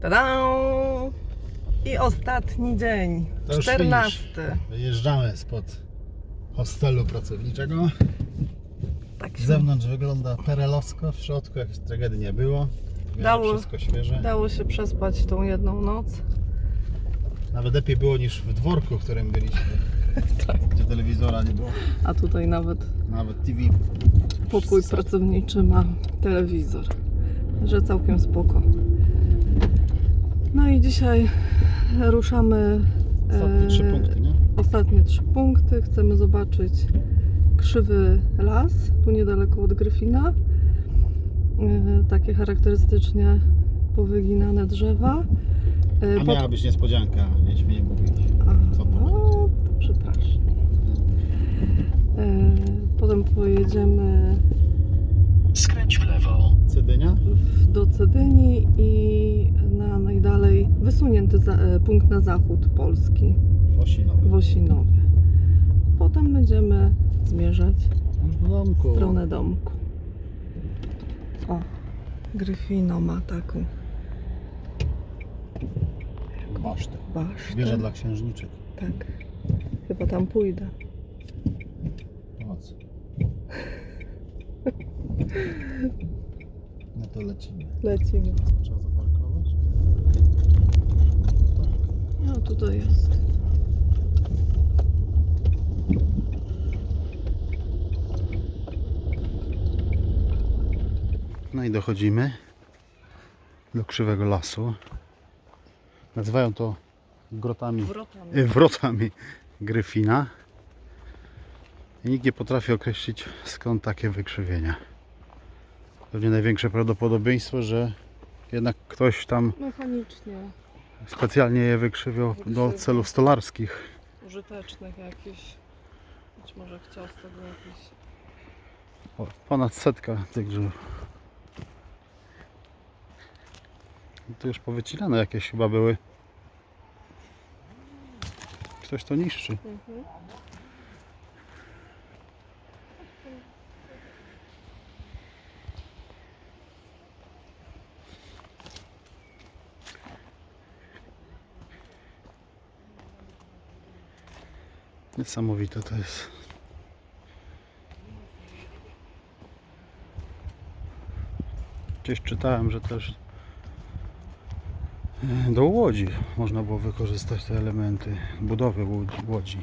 Tada! I ostatni dzień, To już 14. Wyjeżdżamy spod hostelu pracowniczego. Tak Z się zewnątrz wygląda perelowsko, w środku jakiejś tragedii nie było. Dało- Wszystko świeże. dało się przespać tą jedną noc. Nawet lepiej było niż w dworku, w którym byliśmy. Tak. Gdzie telewizora nie było. A tutaj nawet Nawet TV. pokój pracowniczy ma telewizor. Że całkiem spoko. No i dzisiaj ruszamy. Ostatnie trzy e, punkty, nie? Ostatnie trzy punkty. Chcemy zobaczyć krzywy las, tu niedaleko od Gryfina. E, Takie charakterystycznie powyginane drzewa. E, A miała być niespodzianka, nie mówić. A, Co no, to przepraszam. E, Potem pojedziemy Skręć w lewo. Cydynia? w, do Cedyni i na najdalej wysunięty za, e, punkt na zachód Polski Osinowy. w Osinowie. Potem będziemy zmierzać Już do domku. w stronę domku. O, ma taką Basztę. basztę. Wieża dla księżniczek. Tak. Chyba tam pójdę. Co? No to lecimy. Lecimy. Trzeba zaparkować? No tutaj jest. No i dochodzimy do krzywego lasu. Nazywają to grotami, Wrotami. e, wrotami Gryfina. I nikt nie potrafi określić skąd takie wykrzywienia. Pewnie największe prawdopodobieństwo, że jednak ktoś tam Mechanicznie specjalnie je wykrzywiał do celów stolarskich. użytecznych jakieś. Być może chciał z tego jakieś. O, ponad setka tych drzew. Tu już powycinane jakieś chyba były. Ktoś to niszczy. Mhm. Niesamowite to jest. Gdzieś czytałem, że też e, do łodzi można było wykorzystać te elementy budowy łodzi.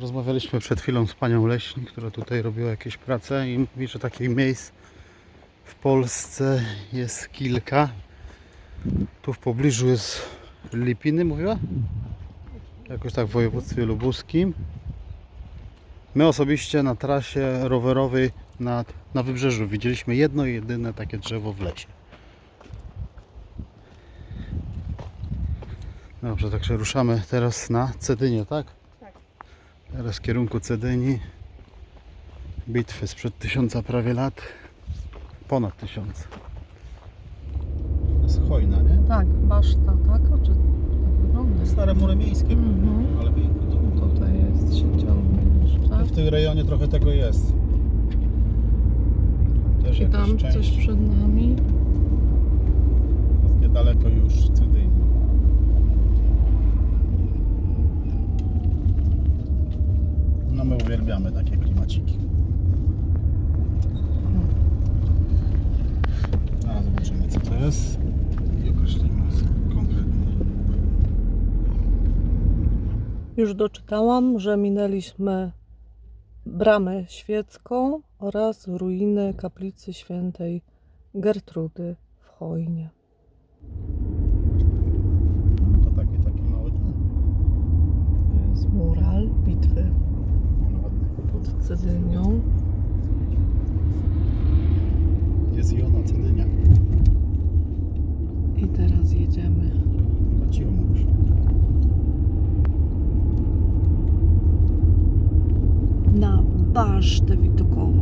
Rozmawialiśmy przed chwilą z panią leśnik, która tutaj robiła jakieś prace i mówi, że takich miejsc w Polsce jest kilka. Tu w pobliżu jest Lipiny, mówiła? Jakoś tak w województwie lubuskim. My osobiście na trasie rowerowej na, na wybrzeżu widzieliśmy jedno jedyne takie drzewo w lesie. Dobrze, także ruszamy teraz na Cedynię, tak? Teraz w kierunku Cedyni. Bitwy sprzed tysiąca prawie lat. Ponad tysiąc. Jest hojna, nie? Tak, baszta, tak? O, czy tak wygląda? Stare mury miejskie, Mhm. ale Tutaj jest się ciągnie jeszcze. w tym rejonie trochę tego jest. Też I tam część. coś przed nami. Jest niedaleko już Cedyni. No my uwielbiamy takie klimaciki. Zaraz zobaczymy co to jest i określimy konkretnie. Już doczytałam, że minęliśmy bramę świecką oraz ruiny kaplicy świętej Gertrudy w Chojnie. To taki, taki mały ten. To jest mural bitwy No. Pod Cedynią. Jest i ona, Cedynia. I teraz jedziemy. Chyba mówisz. na basztę widokową.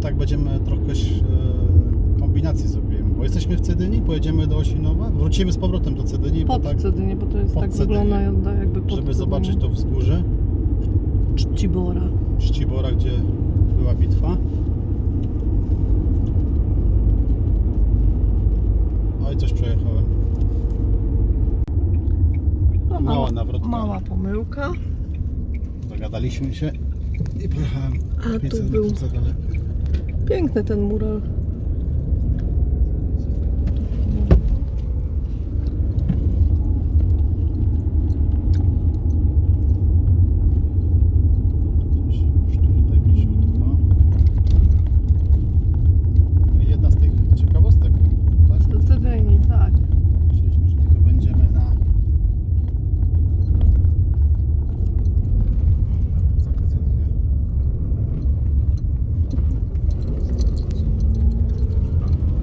Tak będziemy trochę e, kombinacji zrobimy, bo jesteśmy w Cedyni, pojedziemy do Osinowa, wrócimy z powrotem do Cedyni, bo Pod tak, Cedynię, bo to jest tak Cedynię. wygląda jakby pod żeby Cedynią. zobaczyć to wzgórze Czcibora. Czcibora, gdzie była bitwa. Oj, coś przejechałem. No, Mała nawrotka. Mała pomyłka. Zagadaliśmy się i pojechałem A 500 tu był piękny ten mural. Gdzieś już tutaj bliziutko. No i jedna z tych ciekawostek, tak? Do Cedyni, tak. Myśleliśmy, że tylko będziemy na Zakazanie.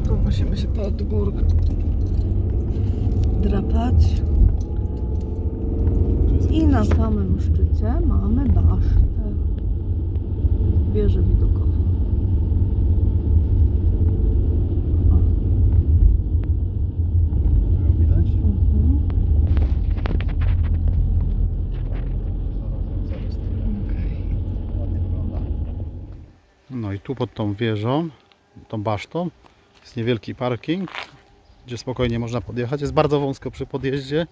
Tu musimy się pod górkę drapać. Tu jest I na samym szczycie mamy basztę. Wieżę widokową. O, Ją widać? mhm. Zaraz ją zarejestrujemy. Okej. Ładnie wygląda. No i tu pod tą wieżą, tą basztą jest niewielki parking, gdzie spokojnie można podjechać. Jest bardzo wąsko przy podjeździe.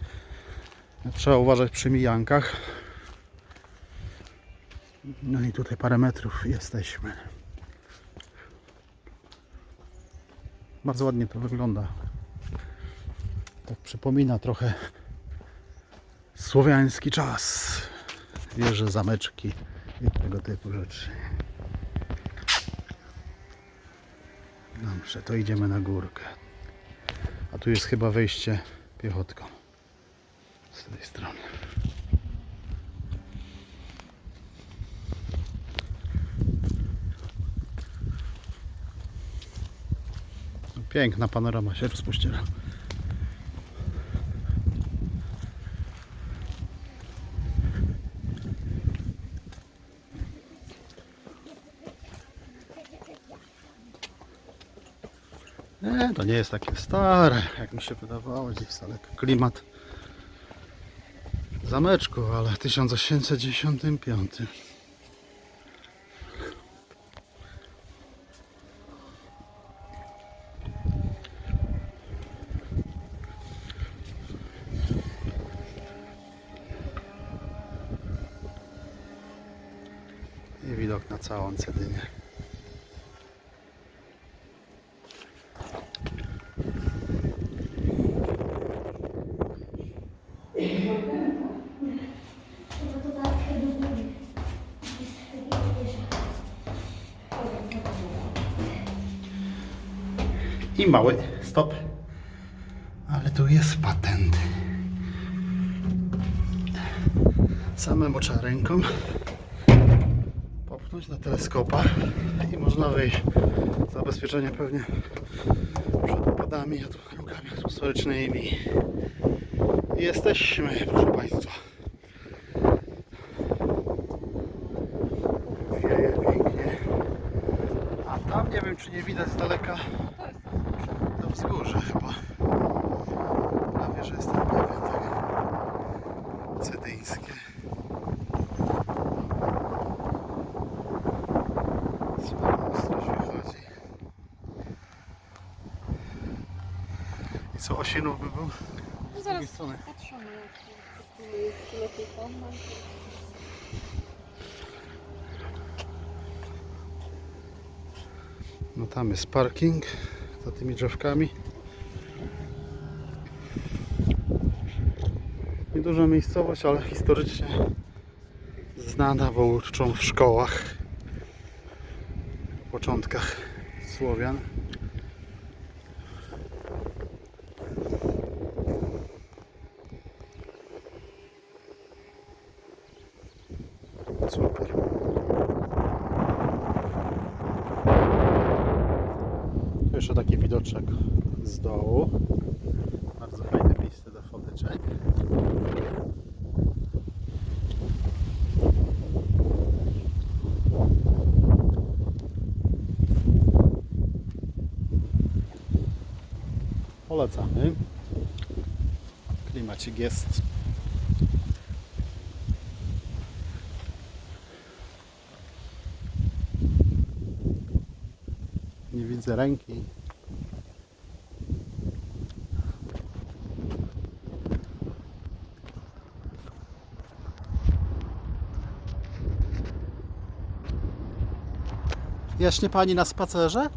Trzeba uważać przy mijankach. No i tutaj parę metrów jesteśmy. Bardzo ładnie to wygląda. Tak przypomina trochę słowiański czas. Wieże, zameczki i tego typu rzeczy. Dobrze, to idziemy na górkę. A tu jest chyba wejście piechotką. Z tej strony. Piękna panorama się rozpościera. Nie, to nie jest takie stare, jak mi się wydawało gdzieś daleka. Klimat zameczku, ale w 1895. I widok na całą Cedynię. I mały stop. Ale tu jest patent. Samemu trzeba ręką popchnąć na teleskopa i można wyjść. Zabezpieczenie pewnie przed opadami, atmosferycznymi. Jesteśmy, proszę Państwa. Wieje pięknie. A tam nie wiem czy nie widać z daleka to wzgórze chyba. Prawie, że jestem pewien, tak. Cedyńskie. I co, Osinów by był? Z drugiej strony. patrzymy, jak lepiej. No tam jest parking za tymi drzewkami. Nieduża miejscowość, ale historycznie znana, bo uczą w szkołach. W początkach Słowian. Super. Tu jeszcze taki widoczek z dołu. Bardzo fajne miejsce do foteczek. Polecamy. Klimacik jest. Widzę ręki. Jaśnie pani na spacerze?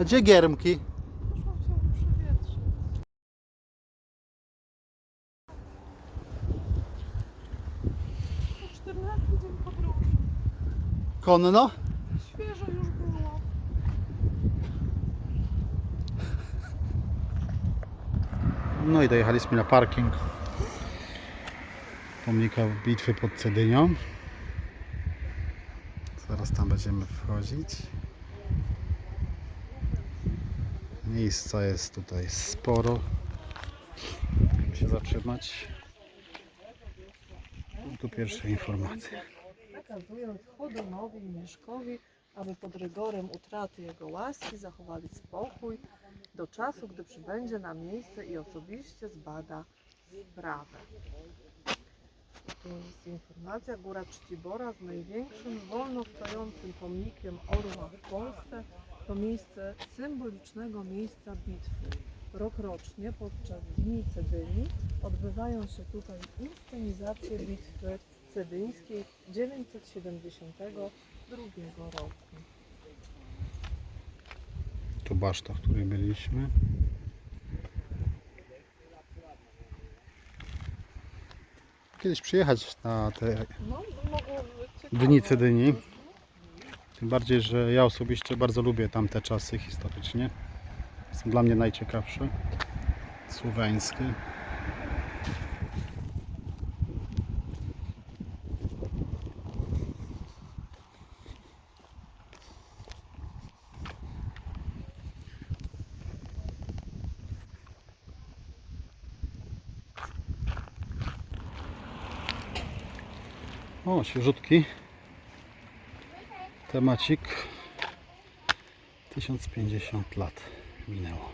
A gdzie giermki? Poszłam sobie przewietrzyć. To 14 dzień podróży. Konno? Świeżo już było. No i dojechaliśmy na parking pomnika bitwy pod Cedynią. Zaraz tam będziemy wchodzić. Miejsca jest tutaj sporo. Musimy się zatrzymać. Tu pierwsze informacje. nakazując Chodonowi i Mieszkowi, aby pod rygorem utraty jego łaski zachowali spokój do czasu, gdy przybędzie na miejsce i osobiście zbada sprawę. Tu jest informacja, Góra Czcibora z największym wolno stojącym pomnikiem orła w Polsce to miejsce symbolicznego miejsca bitwy. Rokrocznie podczas Dni Cedyni odbywają się tutaj inscenizacje bitwy cedyńskiej 972 roku. Tu baszta, w której byliśmy. Kiedyś przyjechać na te. Dni Cedyni. Tym bardziej, że ja osobiście bardzo lubię tamte czasy historycznie. Są dla mnie najciekawsze. Słoweńskie. Świeżutki. Temacik 1050 lat minęło.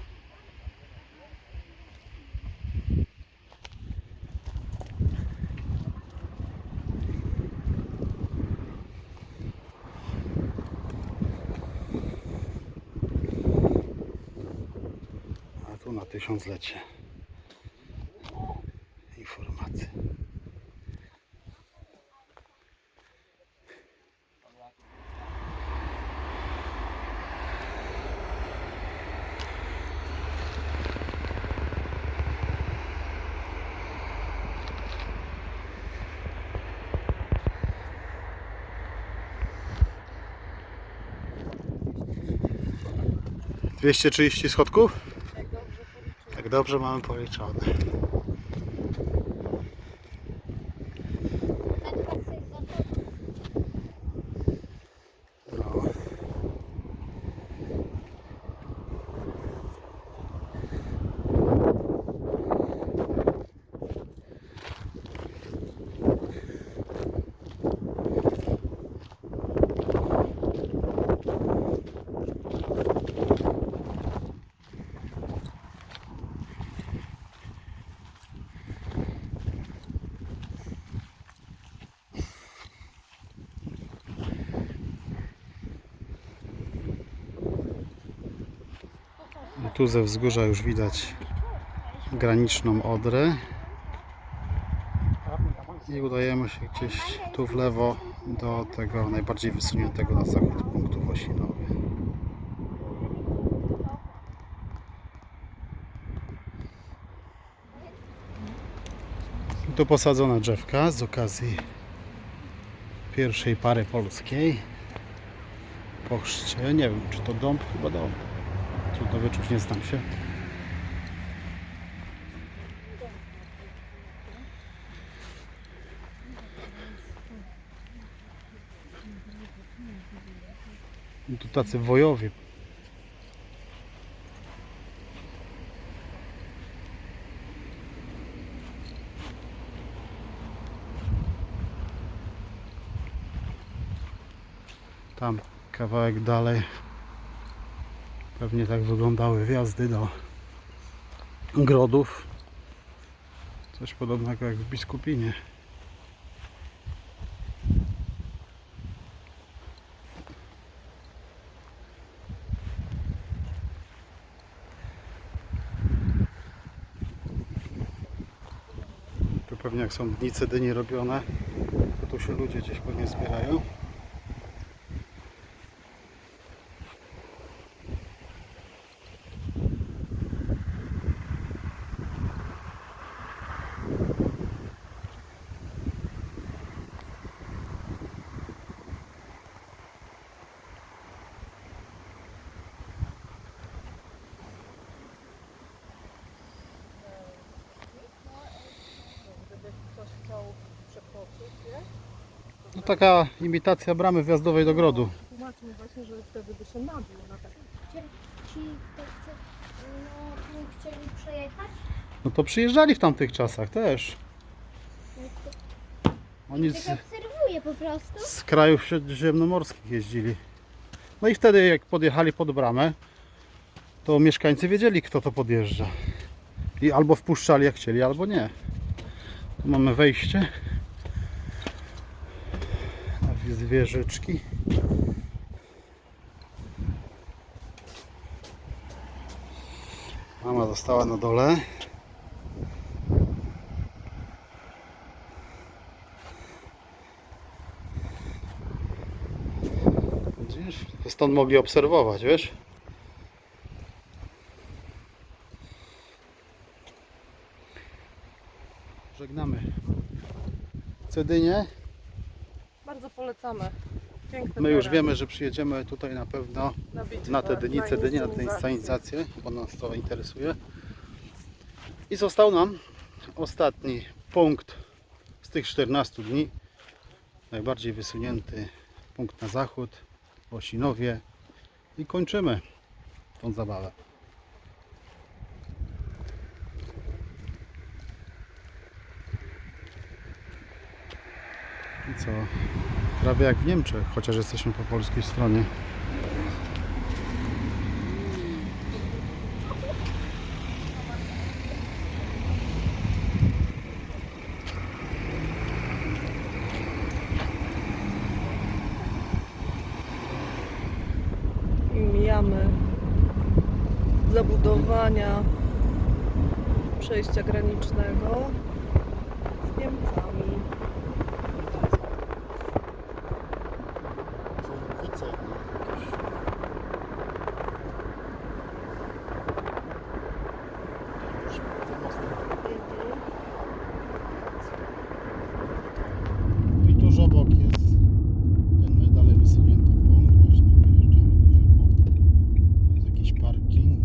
A tu na tysiąclecie informacje. Dwieście trzydzieści schodków? Tak dobrze policzone. Tu ze wzgórza już widać graniczną Odrę. I udajemy się gdzieś tu w lewo do tego najbardziej wysuniętego na zachód punktu Wosinowie. Tu posadzona drzewka z okazji pierwszej pary polskiej. Po chrzcie, nie wiem czy to dąb, chyba dąb. Trudno wyczuć, nie znam się. I tu tacy wojowie. Tam kawałek dalej. Pewnie tak wyglądały wjazdy do grodów. Coś podobnego jak w Biskupinie. Tu pewnie jak są dni dyni robione, to tu się ludzie gdzieś pewnie zbierają. Taka imitacja bramy wjazdowej do grodu. Tłumaczył właśnie, że wtedy by się nabił na tak. Ci no, chcieli przejechać? No to przyjeżdżali w tamtych czasach też. No to Oni tak z, obserwuję po prostu. z krajów śródziemnomorskich jeździli. No i wtedy jak podjechali pod bramę, to mieszkańcy wiedzieli kto to podjeżdża. I albo wpuszczali jak chcieli, albo nie. Tu mamy wejście rzeczki. Mama została na dole. Widzisz? Stąd mogli obserwować, wiesz? Żegnamy. Cedynie. Bardzo polecamy. Piękny My już wiemy, że przyjedziemy tutaj na pewno na, bitwę, na te dni, Cedynie, na tę inscenizację. inscenizację, bo nas to interesuje. I został nam ostatni punkt z tych 14 dni. Najbardziej wysunięty punkt na zachód, Osinowie. I kończymy tą zabawę. I co? Prawie jak w Niemczech, chociaż jesteśmy po polskiej stronie. Mijamy zabudowania przejścia granicznego z Niemcami. I tuż obok jest ten najdalej wysunięty punkt. Właśnie wyjeżdżamy do niego. Jest jakiś parking.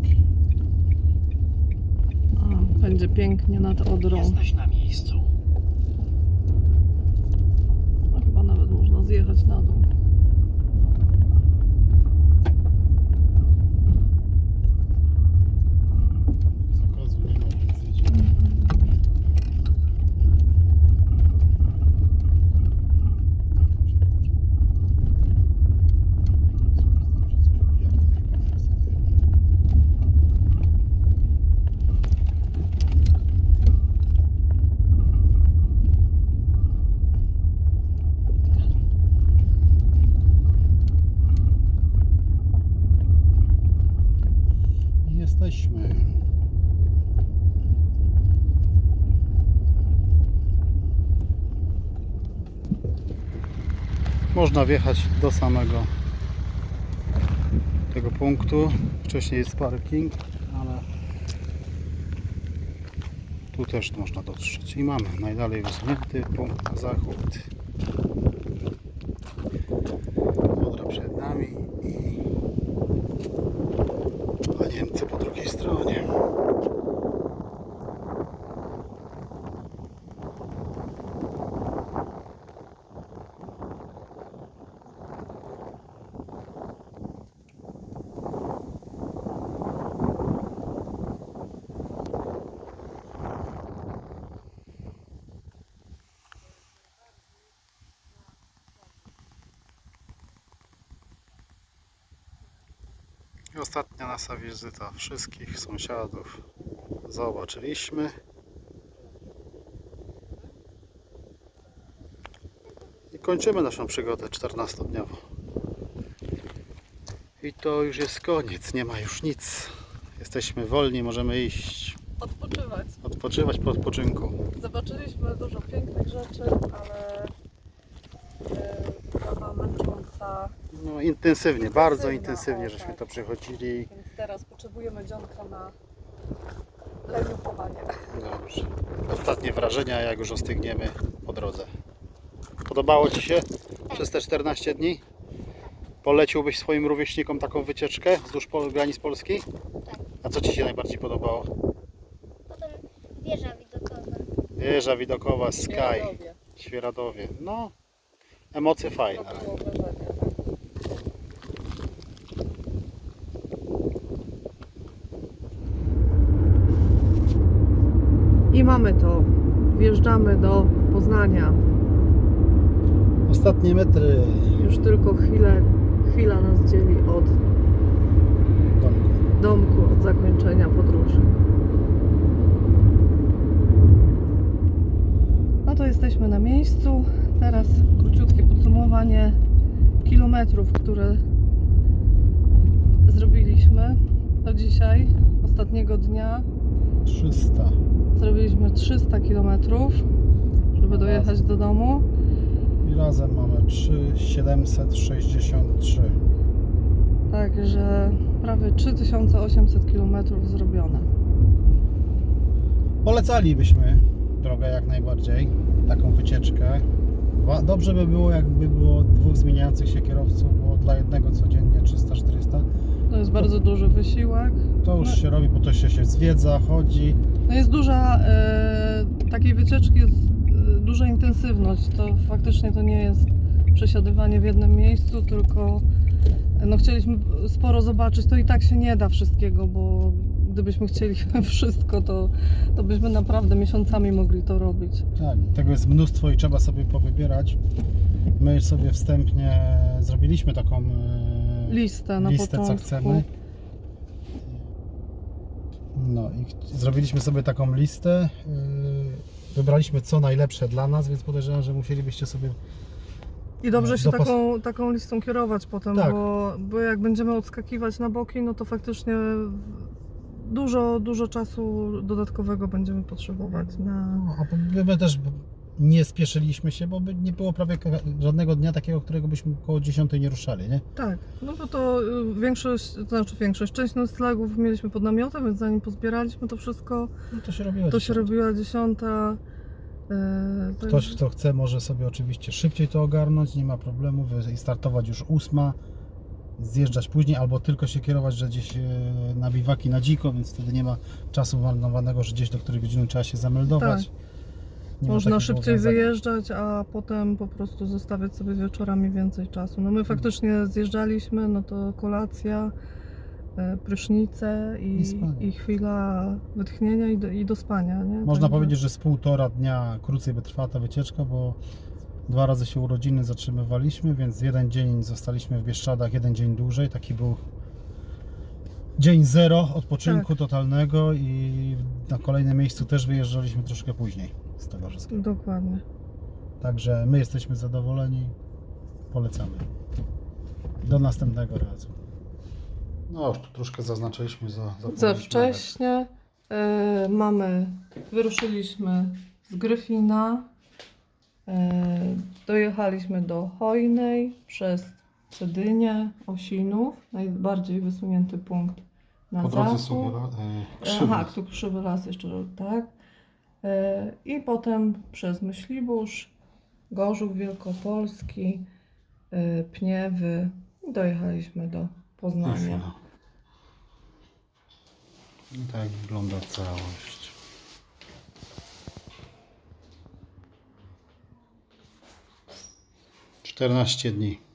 A, będzie pięknie nad Odrą. Jesteś na miejscu. A chyba nawet można zjechać na dół. Zakazu nie ma, więc jedziemy. I Jesteśmy. Można wjechać do samego tego punktu. Wcześniej jest parking, ale Tu też można dotrzeć. I mamy najdalej wysunięty punkt na zachód. Odra przed nami i a Niemcy po drugiej stronie. I ostatnia nasza wizyta. Wszystkich sąsiadów zobaczyliśmy. I kończymy naszą przygodę 14-dniową. I to już jest koniec, nie ma już nic. Jesteśmy wolni, możemy iść, Odpoczywać. odpoczywać po odpoczynku. Zobaczyliśmy dużo pięknych rzeczy, ale e, trawa męcząca, No intensywnie, bardzo intensywnie o, żeśmy tak. to przechodzili. więc teraz potrzebujemy dzionka na leniuchowanie. Dobrze. Ostatnie wrażenia, jak już ostygniemy po drodze. Podobało Ci się przez te 14 dni? Poleciłbyś swoim rówieśnikom taką wycieczkę wzdłuż pol- granic Polski? Tak. A co Ci się najbardziej podobało? Potem wieża widokowa. Wieża widokowa, Sky, Świeradowie. Świeradowie. No, emocje fajne. było wrażenie. I mamy to. Wjeżdżamy do Poznania. Ostatnie metry Już tylko chwilę, chwila nas dzieli od domku. domku, od zakończenia podróży. No to jesteśmy na miejscu. Teraz króciutkie podsumowanie kilometrów, które zrobiliśmy do dzisiaj, ostatniego dnia. 300. Zrobiliśmy 300 kilometrów, żeby dojechać do domu. I razem mamy 3763. Także prawie 3800 kilometrów zrobione. Polecalibyśmy drogę jak najbardziej, taką wycieczkę. Dobrze by było, jakby było dwóch zmieniających się kierowców, bo dla jednego codziennie 300-400. To jest bardzo duży wysiłek. To już No. się robi, bo to się, się zwiedza, chodzi. No jest duża, e, takiej wycieczki jest e, duża intensywność. To faktycznie to nie jest przesiadywanie w jednym miejscu, tylko e, no chcieliśmy sporo zobaczyć. To i tak się nie da wszystkiego, bo gdybyśmy chcieli wszystko, to, to byśmy naprawdę miesiącami mogli to robić. Tak, tego jest mnóstwo i trzeba sobie powybierać. My sobie wstępnie zrobiliśmy taką Listę na listę, co chcemy. No i zrobiliśmy sobie taką listę. yy, Wybraliśmy co najlepsze dla nas, więc podejrzewam, że musielibyście sobie I dobrze się Dopas- taką, taką listą kierować potem, Tak. bo, bo jak będziemy odskakiwać na boki, no to faktycznie dużo, dużo czasu dodatkowego będziemy potrzebować na... No, a my też nie spieszyliśmy się, bo by nie było prawie żadnego dnia takiego, którego byśmy około 10 nie ruszali, nie? Tak, no bo to y, większość, to znaczy większość, część noclegów mieliśmy pod namiotem, więc zanim pozbieraliśmy to wszystko, No to się robiło. to się robiła dziesiąta. y, Ktoś, kto chce, może sobie oczywiście szybciej to ogarnąć, nie ma problemu, i startować już ósma, zjeżdżać później, albo tylko się kierować, że gdzieś e, na biwaki na dziko, więc wtedy nie ma czasu marnowanego, że gdzieś do której godziny trzeba się zameldować. Nie Można szybciej obowiązku. wyjeżdżać, a potem po prostu zostawiać sobie wieczorami więcej czasu. No my faktycznie zjeżdżaliśmy, no to kolacja, y, prysznice i, I spanie. i chwila wytchnienia i do, i do spania. Nie? Można Także- powiedzieć, że z półtora dnia krócej by trwała ta wycieczka, bo dwa razy się urodziny zatrzymywaliśmy, więc jeden dzień zostaliśmy w Bieszczadach, jeden dzień dłużej. Taki był dzień zero odpoczynku Tak. totalnego i na kolejne miejscu też wyjeżdżaliśmy troszkę później z tego wszystkiego. Dokładnie. Także my jesteśmy zadowoleni, polecamy. Do następnego razu. No już tu troszkę zaznaczyliśmy za, Za wcześnie. E, mamy, wyruszyliśmy z Gryfina, e, dojechaliśmy do Hojnej przez Cedynię, Osinów, najbardziej wysunięty punkt na Po drodze zachód. sobie e, krzywy. Aha, tu krzywy las jeszcze, tak. E, I potem przez Myślibórz, Gorzów Wielkopolski, e, Pniewy dojechaliśmy do Poznania. I tak wygląda całość. Czternaście dni.